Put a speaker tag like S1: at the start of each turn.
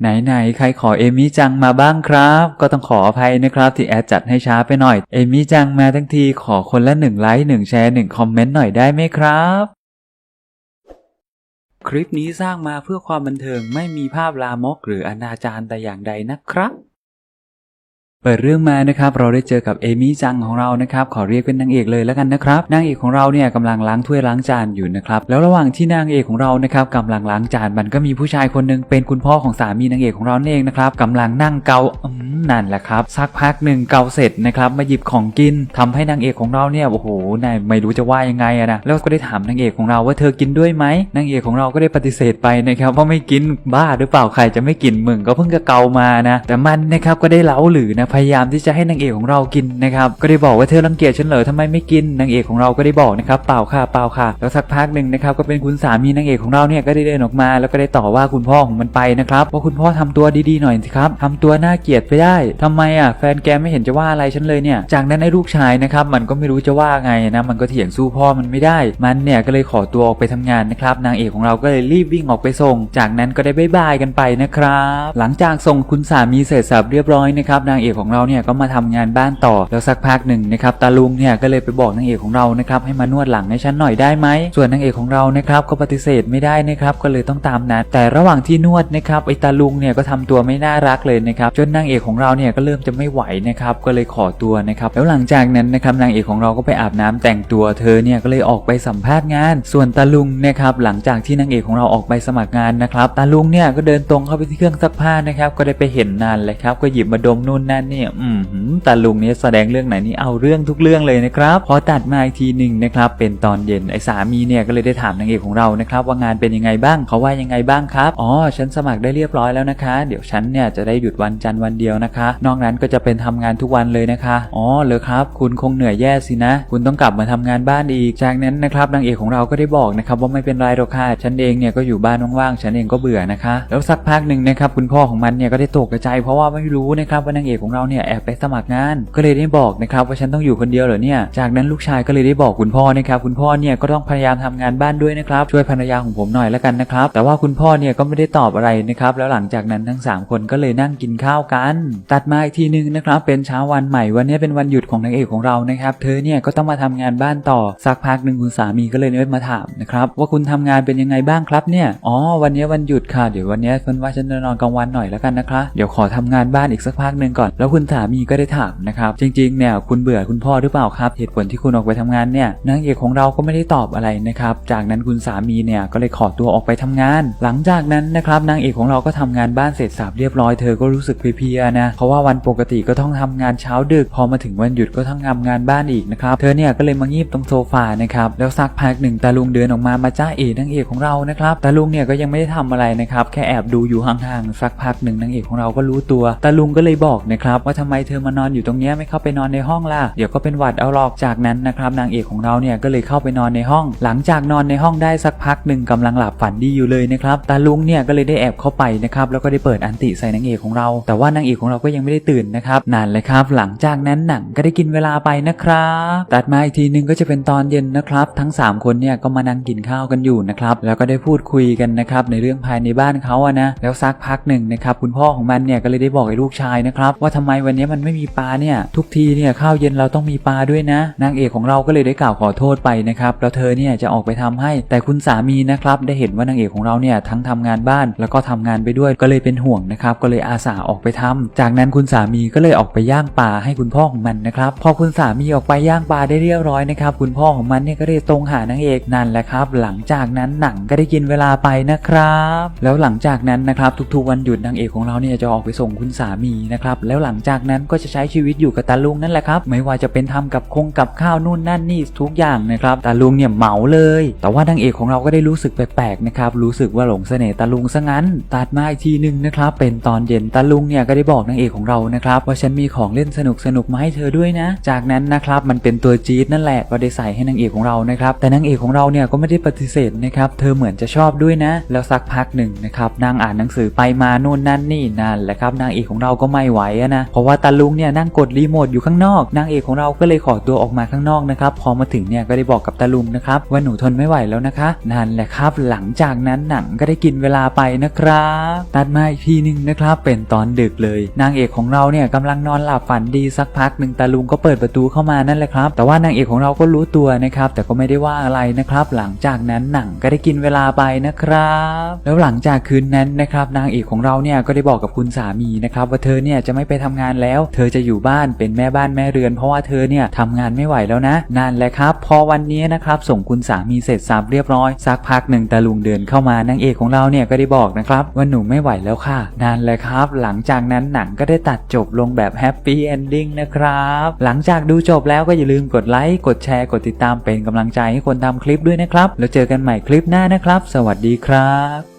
S1: ไหนๆ ใครขอเอมี่จังมาบ้างครับ ก็ต้องขออภัยนะครับ ที่แอดจัดให้ช้าไปหน่อย เอมี่จังมาทั้งทีขอคนละหนึ่งไลค์หนึ่งแชร์หนึ่งคอมเมนต์หน่อยได้ไหมครับ คลิปนี้สร้างมาเพื่อความบันเทิงไม่มีภาพลามกหรืออนาจารแต่อย่างใดนะครับ เปิดเรื่องมานะครับเราได้เจอกับเอมี่จังของเรานะครับขอเรียกเป็นนางเอกเลยแล้วกันนะครับนางเอกของเราเนี่ยกำลังล้างถ้วยล้างจานอยู่นะครับแล้วระหว่างที่นางเอกของเรานะครับกำลังล้างจานมันก็มีผู้ชายคนหนึ่งเป็นคุณพ่อของสามีนางเอกของเราเองนะครับกำลังนั่งเกาอืมนั่นแหละครับสักพักหนึ่งเกาเสร็จนะครับมาหยิบของกินทำให้นางเอกของเราเนี่ยโอ้โหนายไม่รู้จะว่ายังไงอะนะแล้วก็ได้ถามนางเอกของเราว่าเธอกินด้วยไหมนางเอกของเราก็ได้ปฏิเสธไปนะครับว่าไม่กินบ้าหรือเปล่าใครจะไม่กินมึงก็เพิ่งจะเกามานะแต่มันนะครับก็ได้เล้าหรือนะพยายามที่จะให้นางเอกของเรากินนะครับก็ได้บอกว่าเธอรังเกียจฉันเหรอทำไมไม่กินนางเอกของเราก็ได้บอกนะครับเปล่าค่ะเปล่าค่ะแล้วสักพักหนึ่งนะครับก็เป็นคุณสามีนางเอกของเราเนี่ยก็ได้เดินออกมา แล้วก็ได้ต่อว่าคุณพ่อของมันไปนะครับว่าคุณพ่อทำตัวดีๆหน่อยสิครับทำตัวน่าเกลียดไปได้ทำไมอะแฟนแกไม่เห็นจะว่าอะไรฉันเลยเนี่ยจากนั้นไอ้ลูกชายนะครับมันก็ไม่รู้จะว่าไงนะมันก็เถียงสู้พ่อมันไม่ได้ มันเนี่ยก็เลยขอตัวออกไปทำงานนะครับนางเอกของเราก็เลยรีบวิ่งออกไปส่ง จากนั้นก็ได้บายบายกันไปนะครับ หลังจากส่งคุณสามีเสร็จสับเรียบร้อยนะครับนางเอกของเราเนี่ยก็มาทำงานบ้านต่อแล้วสักพักหนึ่งนะครับตาลุงเนี่ยก็เลยไปบอกนางเอกของเรานะครับให้มานวดหลังให้ฉันหน่อยได้ไหมส่วนนางเอกของเรานะครับก็ปฏิเสธไม่ได้นะครับก็เลยต้องตามนัดแต่ระหว่างที่นวดนะครับไอ้ตาลุงเนี่ยก็ทำตัวไม่น่ารักเลยนะครับจนนางเอกของเราเนี่ยก็เริ่มจะไม่ไหวนะครับก็เลยขอตัวนะครับแล้วหลังจากนั้นนะครับนางเอกของเราก็ไปอาบน้ำแต่งตัวเธอเนี่ยก็เลยออกไปสัมภาษณ์งาน ส่วนตาลุงนะครับหลังจากที่นางเอกของเราออกไปสมัครงานนะครับตาลุงเนี่ยก็เดินตรงเข้าไปที่เครื่องซักผ้านะครับก็ได้ไปเห็นนานเลยครับก็หยิบมาดมนู่นนั่นเนี่ย อืมตาลุงเนี่ยแสดงเรื่องไหนนี่เอาเรื่องทุกเรื่องเลยนะครับ พอตัดมาอีกทีหนึ่งนะครับ เป็นตอนเย็นไอ้สามีเนี่ยก็เลยได้ถามนางเอกของเรานะครับ ว่างานเป็นยังไงบ้างเขาว่ายังไงบ้างครับ อ๋อ ฉันสมัครได้เรียบร้อยแล้วนะคะ เดี๋ยวฉันเนี่ยจะได้หยุดวันจันทร์วันเดียวนะคะ นอกนั้นก็จะเป็นทำงานทุกวันเลยนะคะ อ๋อ เลยครับ คุณคงเหนื่อยแย่สินะ คุณต้องกลับมาทำงานบ้านอีก จากนั้นนะครับนางเอกของเราก็ได้บอกนะครับว่าไม่เป็นไรหรอกค่ะ ฉันเองเนี่ยก็อยู่บ้านว่างๆ ฉันเองก็เบื่อนะคะ แล้วสักพักหนึ่งนะครับคุณพ่อของมันเนี่ยก็ได้ตกใจเพราะว่าไม่รู้นะครับว่านางเอกของเราเนี่ยแอบไปสมัครงาน ก็เลยได้บอกนะครับว่าฉันต้องอยู่คนเดียวเหรอเนี่ย จากนั้นลูกชายก็เลยได้บอกคุณพ่อนะครับคุณพ่อเนี่ยก็ต้องพยายามทำงานบ้านด้วยนะครับช่วยภรรยาของผมหน่อยแล้วกันนะครับแต่ว่าคุณพ่อเนี่ยก็ไม่ได้ตอบอะไรนะครับแล้วหลังจากนั้นทั้งสามคนก็เลยนั่งกินข้าวกัน ตัดมาอีกทีนึงนะครับเป็นเช้าวันใหม่วันนี้เป็นวันหยุดของนางเอกของเรานะครับเธอเนี่ยก็ต้องมาทำงานบ้านต่อสักพักหนึ่งคุณสามีก็เลยเดินมาถามนะครับว่าคุณทำงานเป็นยังไงบ้างครับเนี่ยอ๋อวันนี้วันหยุดค่ะเดี๋ยววันนี้เพิ่นว่าฉันจะนอนกลางวันหน่อยแล้วกันนะคะ เดี๋ยวขอทำงานบ้านอีกสักพักหนึ่งก่อนแล้วแล้วคุณสามีก็ได้ถามนะครับ จริงๆเนี่ยคุณเบื่อคุณพ่อหรือเปล่าครับ เหตุผลที่คุณออกไปทำงานเนี่ยนางเอกของเราก็ไม่ได้ตอบอะไรนะครับ จากนั้นคุณสามีเนี่ยก็เลยขอตัวออกไปทำงาน หลังจากนั้นนะครับนางเอกของเราก็ทำงานบ้านเสร็จสับเรียบร้อยเธอก็รู้สึกเพลียๆนะเพราะว่าวันปกติก็ต้องทำงานเช้าดึก พอมาถึงวันหยุดก็ต้องทำงานบ้านอีกนะครับเธอเนี่ยก็เลยมางีบตรงโซฟานะครับแล้วสักพักหนึ่งตาลุงเดินออกมามาจ้าเอกนางเอกของเรานะครับตาลุงเนี่ยก็ยังไม่ได้ทำอะไรนะครับแค่แอบดูอยู่ห่างๆสักพักหนึ่งนางเอกของเราก็รู้ตัวตาลุงก็เลยบอกนะครับว่าทำไมเธอมานอนอยู่ตรงนี้ไม่เข้าไปนอนในห้องล่ะเดี๋ยวก็เป็นหวัดเอาหรอกจากนั้นนะครับนางเอกของเราเนี่ยก็เลยเข้าไปนอนในห้อง หลังจากนอนในห้องได้สักพักหนึ่งกำลังหลับฝันดีอยู่เลยนะครับตาลุงเนี่ยก็เลยได้แอบเข้าไปนะครับแล้วก็ได้เปิดอันติใส่นางเอกของเรา แต่ว่านางเอกของเราก็ยังไม่ได้ตื่นนะครับนานเลยครับ หลังจากนั้นหนังก็ได้กินเวลาไปนะครับตัดมาอีกทีหนึงก็จะเป็นตอนเย็นนะครับ ทั้ง 3 คนเนี่ยก็มานั่งกินข้าวกันอยู่นะครับแล้วก็ได้พูดคุยกันนะครับในเรื่องภายในบ้านเขาอะนะแล้วสักพักหนึ่งนะครับคุณพ่อของมันเนี่ยก็เลยได้บอกไอ้ลูกชายนะครับว่าทำไมวันนี้มันไม่มีปลาเนี่ยทุกทีเนี่ยข้าวเย็นเราต้องมีปลาด้วยนะ นางเอกของเราก็เลยได้กล่าวขอโทษไปนะครับแล้วเธอเนี่ยจะออกไปทำให้ แต่คุณสามีนะครับได้เห็นว่านางเอกของเราเนี่ยทั้งทำงานบ้านแล้วก็ทำงานไปด้วยก็เลยเป็นห่วงนะครับก็เลยอาสาออกไปทำจากนั้นคุณสามีก็เลยออกไปย่างปลาให้คุณพ่อของมันนะครับพอคุณสามีออกไปย่างปลาได้เรียบร้อยนะครับคุณพ่อของมันเนี่ยก็ได้ตรงหานางเอกนั่นแหละครับ หลังจากนั้นหนังก็ได้กินเวลาไปนะครับ แล้วหลังจากนั้นนะครับทุกๆวันหยุดนางเอกของเราเนี่ยจะออกไปส่งคุณสามีนะครับแล้วหลังงจากนั้นก็จะใช้ชีวิตอยู่กับตาลุงนั่นแหละครับ ไม่ว่าจะเป็นทำกับคงกับข้าวนู่นนั่นนี่ทุกอย่างนะครับตาลุงเนี่ยเหมาเลย แต่ว่านางเอกของเราก็ได้รู้สึกแปลกๆนะครับรู้สึกว่าหลงเสน่ห์ตาลุงซะงั้น ตัดมาอีกทีหนึ่งนะครับเป็นตอนเย็นตาลุงเนี่ยก็ได้บอกนางเอกของเรานะครับว่าฉันมีของเล่นสนุกสนุกๆมาให้เธอด้วยนะ จากนั้นนะครับมันเป็นตัวจี๊ดนั่นแหละก็ได้ใส่ให้นางเอกของเรานะครับแต่นางเอกของเราเนี่ยก็ไม่ได้ปฏิเสธนะครับเธอเหมือนจะชอบด้วยนะ แล้วสักพักหนึ่งนะครับนางอ่านหนังสือไปมานู่นนั่นนี่นั่นแหละครับนางเอกของเราก็ไม่ไหวนะเพราะว่าตาลุงเนี่ยนั่งกดรีโมทอยู่ข้างนอกนางเอกของเราก็เลยขอตัวออกมาข้างนอกนะครับพอมาถึงเนี่ยก็ได้บอกกับตาลุงนะครับว่าหนูทนไม่ไหวแล้วนะคะนั่นแหละครับ หลังจากนั้นหนังก็ได้กินเวลาไปนะครับตัดมาอีกทีหนึงนะครับเป็นตอนดึกเลย นางเอกของเราเนี่ยกำลังนอนหลับฝันดีสักพักหนึ่งตาลุงก็เปิดประตูเข้ามานั่นแหละครับ แต่ว่านางเอกของเราก็รู้ตัวนะครับ แต่ก็ไม่ได้ว่าอะไรนะครับ หลังจากนั้นหนังก็ได้กินเวลาไปนะครับ แล้วหลังจากคืนนั้นนะครับ นางเอกของเราเนี่ยก็ได้บอกกับคุณสามีนะครับว่าเธอเนี่ยจะไม่ไปทำงานแล้ว เธอจะอยู่บ้านเป็นแม่บ้านแม่เรือน เพราะว่าเธอเนี่ยทำงานไม่ไหวแล้วนะนั่นแหละครับ พอวันนี้นะครับส่งคุณสามีเสร็จสับเรียบร้อยสักพักหนึ่งตาลุงเดินเข้ามานางเอกของเราเนี่ยก็ได้บอกนะครับว่าหนูไม่ไหวแล้วค่ะนั่นแหละครับ หลังจากนั้นหนังก็ได้ตัดจบลงแบบแฮปปี้เอนดิ้งนะครับหลังจากดูจบแล้วก็อย่าลืมกดไลค์กดแชร์กดติดตามเป็นกำลังใจให้คนทำคลิปด้วยนะครับแล้วเจอกันใหม่คลิปหน้านะครับ สวัสดีครับ